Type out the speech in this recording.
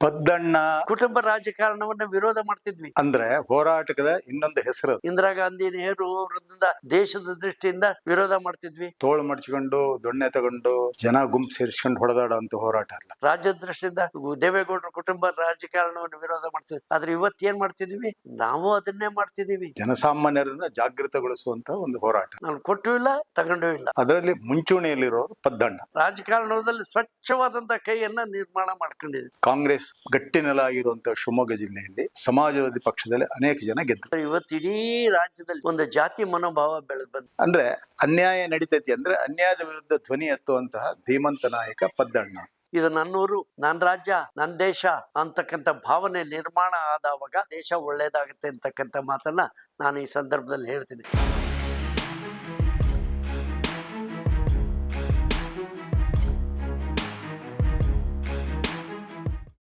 ಪದ್ದಣ್ಣ. ಕುಟುಂಬ ರಾಜಕಾರಣವನ್ನ ವಿರೋಧ ಮಾಡ್ತಿದ್ವಿ. ಅಂದ್ರೆ ಹೋರಾಟದ ಇನ್ನೊಂದು ಹೆಸರು ಇಂದಿರಾ ಗಾಂಧಿ ನೆಹರು ಅವರಿಂದ ದೇಶದ ದೃಷ್ಟಿಯಿಂದ ವಿರೋಧ ಮಾಡ್ತಿದ್ವಿ. ತೋಳು ಮಡ್ಚ್ಕೊಂಡು ದೊಣ್ಣೆ ತಗೊಂಡು ಜನ ಗುಂಪು ಸೇರಿಸ್ಕೊಂಡು ಹೊಡೆದಾಡುವಂತ ಹೋರಾಟ ಅಲ್ಲ. ರಾಜ್ಯದ ದೃಷ್ಟಿಯಿಂದ ದೇವೇಗೌಡರ ಕುಟುಂಬ ರಾಜಕಾರಣವನ್ನು ವಿರೋಧ ಮಾಡ್ತಿದ್ವಿ. ಆದ್ರೆ ಇವತ್ತು ಏನ್ ಮಾಡ್ತಿದೀವಿ? ನಾವು ಅದನ್ನೇ ಮಾಡ್ತಿದೀವಿ ಜನಸಾಮಾನ್ಯರನ್ನ ಜಾಗೃತಗೊಳಿಸುವಂತ ಒಂದು ಹೋರಾಟ. ನಾನು ಕೊಟ್ಟು ಇಲ್ಲ ತಗೊಂಡು ಇಲ್ಲ. ಅದರಲ್ಲಿ ಮುಂಚೂಣಿಯಲ್ಲಿರೋ ಪದ್ದಣ್ಣ. ರಾಜಕಾರಣದಲ್ಲಿ ಸ್ವಚ್ಛವಾದಂತ ಕೈಯನ್ನ ನಿರ್ಮಾಣ ಮಾಡ್ಕೊಂಡಿದ್ವಿ. ಕಾಂಗ್ರೆಸ್ ಗಟ್ಟಿ ನೆಲ ಆಗಿರುವಂತಹ ಶಿವಮೊಗ್ಗ ಜಿಲ್ಲೆಯಲ್ಲಿ ಸಮಾಜವಾದಿ ಪಕ್ಷದಲ್ಲಿ ಅನೇಕ ಜನ ಗೆದ್ದರು. ಇವತ್ತು ಇಡೀ ರಾಜ್ಯದಲ್ಲಿ ಒಂದು ಜಾತಿ ಮನೋಭಾವ ಬೆಳೆದು ಬಂದ ಅಂದ್ರೆ ಅನ್ಯಾಯ ನಡೀತೈತಿ ಅಂದ್ರೆ ಅನ್ಯಾಯದ ವಿರುದ್ಧ ಧ್ವನಿ ಎತ್ತುವಂತಹ ಧೀಮಂತ ನಾಯಕ ಪದ್ದಣ್ಣ. ಇದು ನನ್ನೂರು ನನ್ನ ರಾಜ್ಯ ನನ್ನ ದೇಶ ಅಂತಕ್ಕಂಥ ಭಾವನೆ ನಿರ್ಮಾಣ ಆದವಾಗ ದೇಶ ಒಳ್ಳೇದಾಗುತ್ತೆ ಅಂತಕ್ಕಂಥ ಮಾತನ್ನ ನಾನು ಈ ಸಂದರ್ಭದಲ್ಲಿ ಹೇಳ್ತೀನಿ.